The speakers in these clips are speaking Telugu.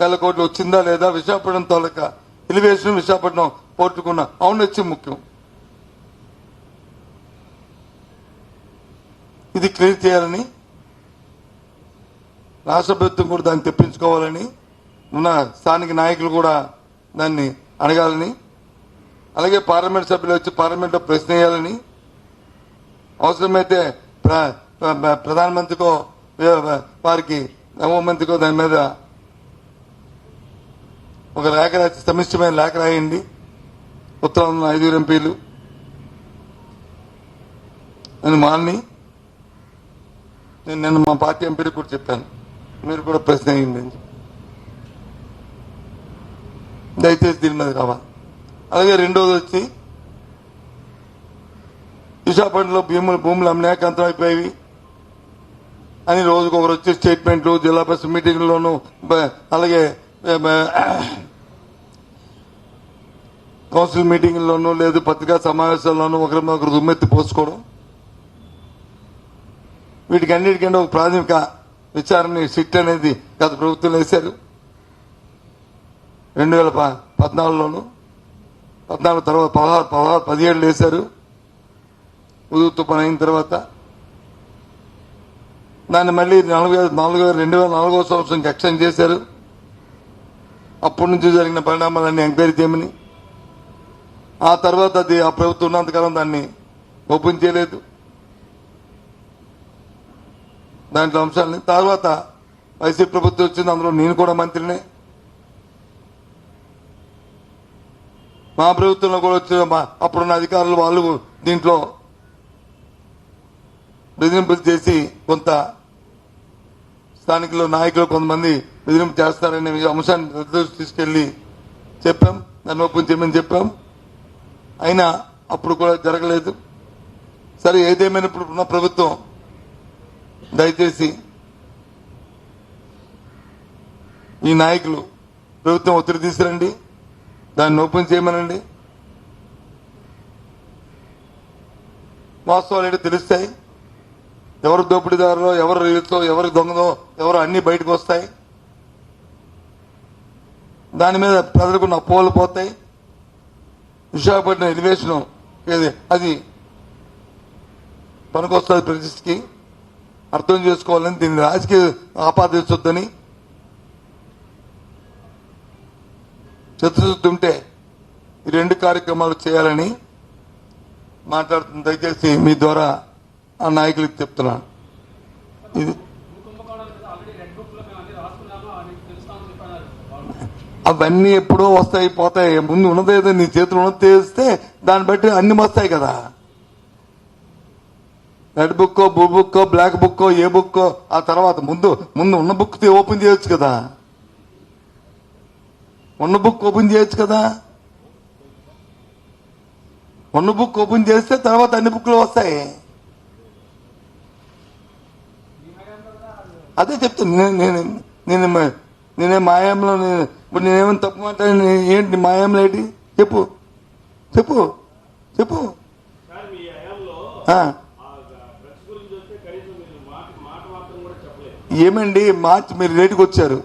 వేల కోట్లు వచ్చిందా లేదా? విశాఖపట్నం తాలూకా ఎలివేషన్ విశాఖపట్నం పోర్టుకున్న అవును వచ్చి ముఖ్యం. ఇది క్లియర్ చేయాలని రాష్ట్ర ప్రభుత్వం కూడా దాన్ని తెప్పించుకోవాలని ఉన్న స్థానిక నాయకులు కూడా దాన్ని అడగాలని అలాగే పార్లమెంట్ సభ్యులు వచ్చి పార్లమెంట్లో ప్రశ్న వేయాలని అవసరమైతే ప్ర- ప్రధానమంత్రికో వారికి వారికి హోంమంత్రికో దాని మీద ఒక లేఖ రాసి సమిష్టమైన లేఖ రాయండి. ఉత్తరాంధ్ర ఐదుగురు ఎంపీలు. అని మాల్ని. నేను నిన్న మా పార్టీ ఎంపీలకు కూడా చెప్పాను. మీరు కూడా ప్రశ్న అయ్యింది దయచేసి దీని మీద రావాలి. అలాగే రెండోది వచ్చి విశాఖపట్నంలో భూములు భూములు అమ్మాక అంతం అయిపోయాయి అని రోజుకు ఒకరు వచ్చే స్టేట్మెంట్లు జిల్లా పరిషత్ మీటింగ్లోనూ అలాగే కౌన్సిల్ మీటింగ్లోనూ లేదు పత్రికా సమావేశాల్లోనూ ఒకరి మీద ఒకరు దుమ్మెత్తి పోసుకోవడం. వీటికి అన్నిటికంటే ఒక ప్రాథమిక విచారణ సిట్ అనేది గత ప్రభుత్వం వేశారు. రెండు వేల ప- పద్నాలుగులోను పద్నాలుగు తర్వాత పదహారు పదహారు పదిహేడులో వేశారు. ఉదుతు పని అయిన తర్వాత. దాన్ని మళ్ళీ నాలుగు నాలుగు వేల రెండు వేల నాలుగో సంవత్సరం ఎక్స్టెండ్ చేశారు. అప్పటి నుంచి జరిగిన పరిణామాలన్నీ ఎంక్వైరీ చేయమని. ఆ తర్వాత అది ఆ ప్రభుత్వం ఉన్నంతకాలం దాన్ని ఓపెన్ చేయలేదు. దాంట్లో అంశాలని. తర్వాత వైసీపీ ప్రభుత్వం వచ్చింది. అందులో నేను కూడా మంత్రినే. మా ప్రభుత్వంలో కూడా వచ్చిన మా అప్పుడున్న అధికారులు వాళ్ళు దీంట్లో బెదిరింపులు చేసి కొంత స్థానికులు నాయకులు కొంతమంది బెదిరింపు చేస్తారనే అంశాన్ని దృష్టికి తీసుకెళ్ళి చెప్పాం. దాన్ని ఓపెన్ చేయమని చెప్పాం. అయినా అప్పుడు కూడా జరగలేదు. సరే ఏదేమైనప్పుడు ఉన్న ప్రభుత్వం దయచేసి ఈ నాయకులు ప్రభుత్వం ఒత్తిడి తీసుకురండి. దాన్ని ఓపెన్ చేయమనండి. వాస్తవాలు ఏంటో తెలుస్తాయి. ఎవరు దోపిడీదారులో ఎవరు రీతో ఎవరు దొంగదో ఎవరు అన్ని బయటకు వస్తాయి. దాని మీద ప్రజలకున్న పోలు పోతాయి. విశాఖపట్నం ఎలివేషన్ ఏది అది పనికొస్తుంది ప్రతిష్టకి అర్థం చేసుకోవాలని దీన్ని రాజకీయ ఆపాదించొద్దని చిత్తశుద్ధి ఉంటే ఈ రెండు కార్యక్రమాలు చేయాలని మాట్లాడుతుంది దయచేసి మీ ద్వారా ఆ నాయకులకు చెప్తున్నాను. ఇది కుంభకోణం మీద ఆల్రెడీ రెడ్ బుక్లో మేము అన్ని రాసుకున్నాము అని తెలుస్తామని చెప్పారు వాళ్ళు అవన్నీ ఎప్పుడో వస్తాయి పోతాయి. ముందు ఉన్నదేదో నీ చేతులు ఉన్నది తెలిస్తే దాన్ని బట్టి అన్ని వస్తాయి కదా. రెడ్ బుక్కో బ్లూ బుక్కో బ్లాక్ బుక్కో ఏ బుక్కో ఆ తర్వాత ముందు ముందు ఉన్న బుక్ ఓపెన్ చేయొచ్చు కదా. ఉన్న బుక్ ఓపెన్ చేయొచ్చు కదా. ఉన్న బుక్ ఓపెన్ చేస్తే తర్వాత అన్ని బుక్లు వస్తాయి. అదే చెప్తాను నేను నేను నేను నేనే మాయంలో నేను ఇప్పుడు నేనేమైనా తప్పు మాట్లాడి ఏంటి మాయంలో ఏంటి? చెప్పు. చెప్పు. చెప్పు. ఏమండి? మార్చి మీరు రేటుకి వచ్చారు.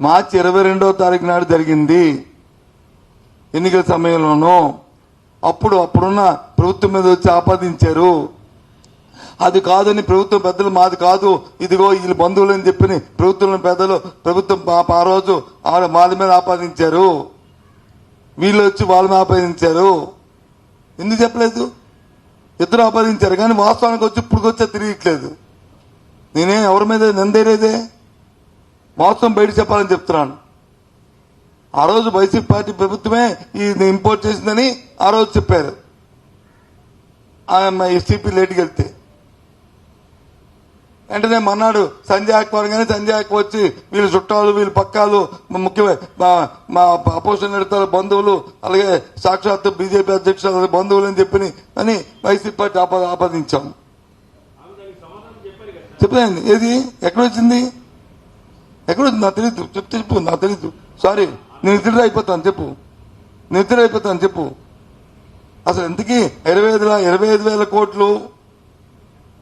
మార్చి ఇరవై రెండవ తారీఖు నాడు జరిగింది. ఎన్నికల సమయంలోనూ. అప్పుడు అప్పుడున్న ప్రభుత్వం మీద వచ్చి ఆపాదించారు. అది కాదని ప్రభుత్వం పెద్దలు మాది కాదు. ఇదిగో వీళ్ళ బంధువులు అని చెప్పి ప్రభుత్వం పెద్దలు ప్రభుత్వం ఆ- రోజు ఆ- మాది మీద ఆపాదించారు. వీళ్ళు వచ్చి వాళ్ళ మీద ఆపాదించారు. ఎందుకు చెప్పలేదు? ఇద్దరు ఆపాదించారు కానీ వాస్తవానికి వచ్చి ఇప్పుడు తిరిగిట్లేదు నేనే ఎవరి మీద నిందేరేదే? వాస్తవం బయట చెప్పాలని చెప్తున్నాను. ఆ రోజు వైసీపీ పార్టీ ప్రభుత్వమే ఇది ఇంపోర్ట్ చేసిందని ఆ రోజు చెప్పారు. ఎస్టీపీ లేట్కి వెళ్తే. వెంటనే మన్నాడు సంజయ్ అక్బర్ కానీ సంజయ్ అక్బర్ వచ్చి వీళ్ళు చుట్టాలు వీళ్ళు పక్కాలు ముఖ్యమైన మా మా అపోజిషన్ నేతల బంధువులు అలాగే సాక్షాత్ బీజేపీ అధ్యక్షులు బంధువులు అని చెప్పి అని వైసీపీ పార్టీ ఆపా ఆపాదించాం. చెప్పలేండి ఏది? ఎక్కడ వచ్చింది ఎక్కడ వచ్చింది నాకు తెలీదు. చెప్తే చెప్పు నాకు తెలియదు సారీ నేను నిద్ర అయిపోతాను. చెప్పు. నేను అయిపోతాను. చెప్పు. అసలు ఎందుకీ? ఇరవై ఐదు ఇరవై ఐదు వేల కోట్లు